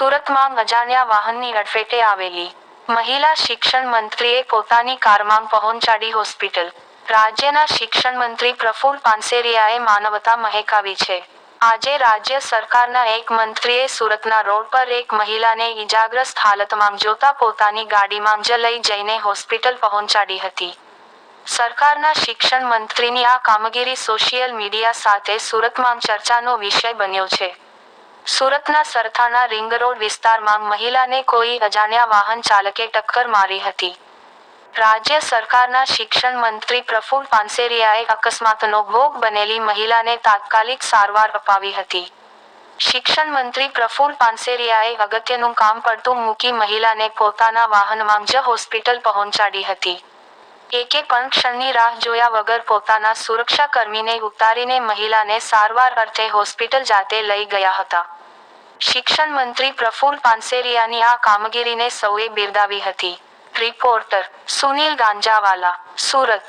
સુરતમાં અજાણ્યા વાહનની અડફેટે આવેલી મહિલા શિક્ષણ મંત્રીએ પોતાની કારમાં પહોંચાડી હોસ્પિટલ. રાજ્યના શિક્ષણ મંત્રી પ્રફુલ પાનસેરિયાએ માનવતા મહેકાવી છે. આજે રાજ્ય સરકારના એક મંત્રીએ સુરતના રોડ પર એક મહિલાને ઈજાગ્રસ્ત હાલતમાં જોતા પોતાની ગાડીમાં જ લઈ જઈને હોસ્પિટલ પહોંચાડી હતી. સરકારના શિક્ષણ મંત્રીની આ કામગીરી સોશિયલ મીડિયા સાથે સુરતમાં ચર્ચાનો વિષય બન્યો છે. સુરતના સરથાના રિંગ રોડ વિસ્તારમાં મહિલાને કોઈ અજાણ્યા વાહન ચાલકે ટક્કર મારી હતી. રાજ્ય સરકારના શિક્ષણ મંત્રી પ્રફુલ પાનસેરિયાએ અકસ્માતનો ભોગ બનેલી મહિલાને તાત્કાલિક સારવાર અપાવી હતી. શિક્ષણ મંત્રી પ્રફુલ પાનસેરિયાએ અગત્યનું કામ પડતું મૂકી મહિલાને પોતાના વાહનમાં જ હોસ્પિટલ પહોંચાડી હતી. એકે પણ ક્ષણની રાહ જોયા વગર પોતાના સુરક્ષાકર્મીને ઉતારીને મહિલાને સારવાર અર્થે હોસ્પિટલ જાતે લઈ ગયા હતા. શિક્ષણ મંત્રી પ્રફુલ પાનસેરિયાની આ કામગીરીને સૌએ બિરદાવી હતી. રિપોર્ટર સુનિલ ગાંજાવાલા, સુરત.